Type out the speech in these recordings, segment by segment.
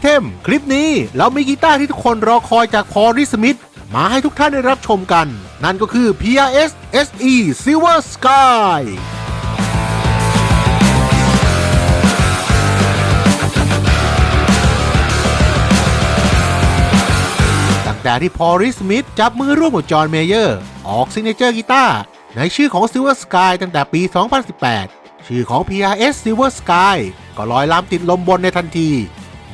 เทม คลิปนี้เรามีกีตาร์ที่ทุกคนรอคอยจากพอริสมิธมาให้ทุกท่านได้รับชมกัน นั่นก็คือ PRS SE Silver Sky ตั้งแต่ที่พอริสมิธจับมือร่วมกับจอห์นเมเยอร์ ออกซิเนเจอร์กีตาร์ในชื่อของ Silver Sky ตั้งแต่ปี 2018 ชื่อของ PRS Silver Sky ก็ลอยลำติดลมบนในทันที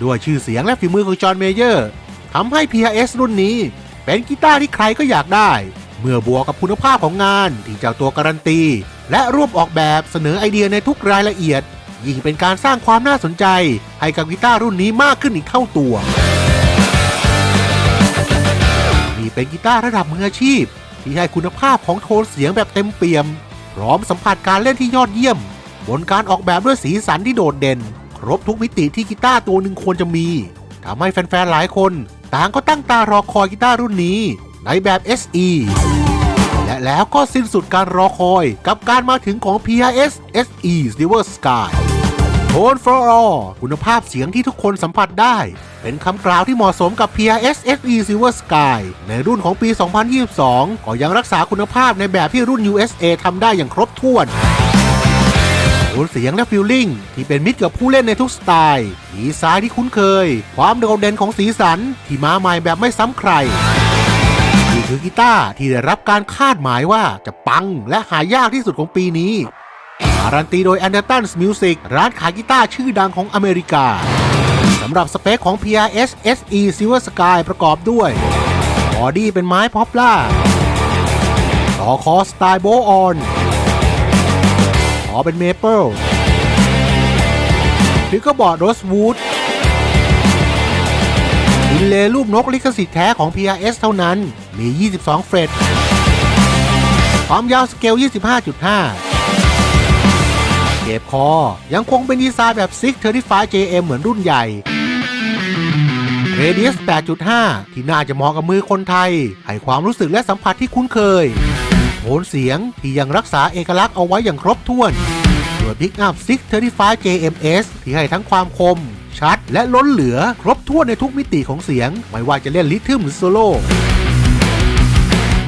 ด้วยชื่อเสียงและฝีมือของจอห์นเมเยอร์ทำให้ PRS รุ่นนี้เป็นกีตาร์ที่ใครก็อยากได้ เมื่อบวกกับคุณภาพของงานที่เจ้าตัวการันตี และร่วมออกแบบเสนอไอเดียในทุกรายละเอียด ยิ่งเป็นการสร้างความน่าสนใจ ให้กับกีตาร์รุ่นนี้มากขึ้นอีกเท่าตัวนี่เป็นกีตาร์ระดับมืออาชีพ ที่ให้คุณภาพของโทนเสียงแบบเต็มเปี่ยม พร้อมสัมผัสการเล่นที่ยอดเยี่ยม บนการออกแบบด้วยสีสันที่โดดเด่น รบทุกมิติที่กีตาร์ตัวหนึ่งควรจะมีทำให้แฟนๆ หลายคน ต่างก็ตั้งตารอคอยกีตาร์รุ่นนี้ ในแบบ SE และแล้วก็สิ้นสุดการรอคอยกับการมาถึงของ PRS SE Silver Sky Tone for All คุณภาพเสียงที่ทุกคนสัมผัสได้ เป็นคำกล่าวที่เหมาะสมกับ PRS FE Silver Sky ในรุ่นของปี 2022 ก็ยังรักษาคุณภาพในแบบที่รุ่น USA ทำได้อย่างครบถ้วน โทนเสียงและฟิลลิ่งที่เป็นมิตรกับผู้เล่นในทุกสไตล์ดีไซน์ที่คุ้นเคย ความโดดเด่นของสีสันที่มาใหม่แบบไม่ซ้ำใครนี่คือกีตาร์ที่ได้รับการคาดหมายว่าจะปังและหายากที่สุดของปีนี้การันตีโดย a n d e r t o n s Music ร้านขายกีตาร์ชื่อดังของอเมริกาสำหรับสเปคของ PRS SE Silver Sky ประกอบด้วยบอดี้เป็นไม้พอปล่าต่อคอสไตล์โบออน อเป็นเมเปิลถึงก็บอร์ดโรสวูดอินเลรูปนกลิขสิทธิ์แท้ของ PRS เท่านั้น มี 22 เฟรตความยาวสเกล 25.5 เก็บคอ ยังคงเป็นดีไซน์แบบ 635 JM เหมือนรุ่นใหญ่เรเดียส8.5 ที่น่าจะเหมาะกับมือคนไทย ให้ความรู้สึกและสัมผัสที่คุ้นเคย โทนเสียง ที่ยังรักษาเอกลักษณ์เอาไว้อย่างครบถ้วนส่วนพิกอัพ635 JMS ที่ให้ทั้งความคม ชัด และล้นเหลือครบถ้วนในทุกมิติของเสียง ไม่ว่าจะเล่นลิทึมหรือโซโล่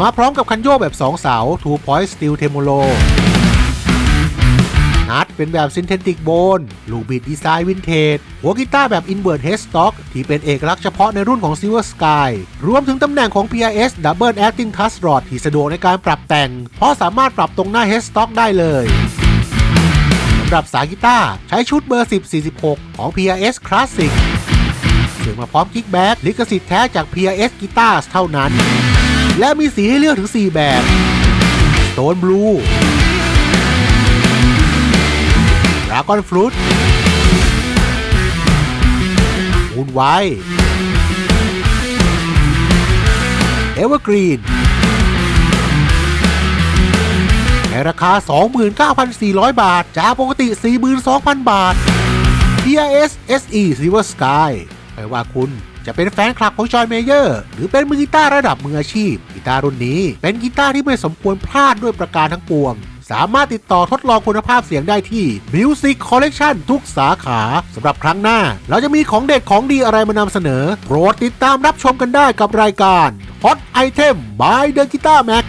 มาพร้อมกับคันโยกแบบ 2 เสา Two Point Steel Temolo นัดเป็นแบบซินเทติกโบน ลูกบิดดีไซน์วินเทจ หัวกีตาร์แบบ Invert Headstock ที่เป็นเอกลักษณ์เฉพาะในรุ่นของ Silver Sky รวมถึงตำแหน่งของ PRS Double Acting Touch Rod ที่สะดวกในการปรับแต่ง เพราะสามารถปรับตรงหน้า Headstock ได้เลยสำหรับสายกีตาร์ใช้ชุดเบอร์ 1046 ของ PRS Classic ซึ่งมาพร้อมคิกแบ็กลิขสิทธิ์แท้จาก PRS Guitars เท่านั้น และมีสีให้เลือกถึง 4 แบบ Stone Blue Dragon Fruit มูนไว Evergreen ในราคา 29,400 บาท จากปกติ 42,000 บาท PRS SE Silver Sky ไม่ว่าคุณจะเป็นแฟนคลับของจอห์นเมเยอร์ หรือเป็นมือกีตาร์ระดับมืออาชีพ กีตาร์รุ่นนี้เป็นกีตาร์ที่ไม่สมควรพลาดด้วยประการทั้งปวง สามารถติดต่อทดลองคุณภาพเสียงได้ที่ Music Collection ทุกสาขาสำหรับครั้งหน้า เราจะมีของเด็ดของดีอะไรมานำเสนอ โปรดติดตามรับชมกันได้กับรายการ Hot Item by The Guitar Mac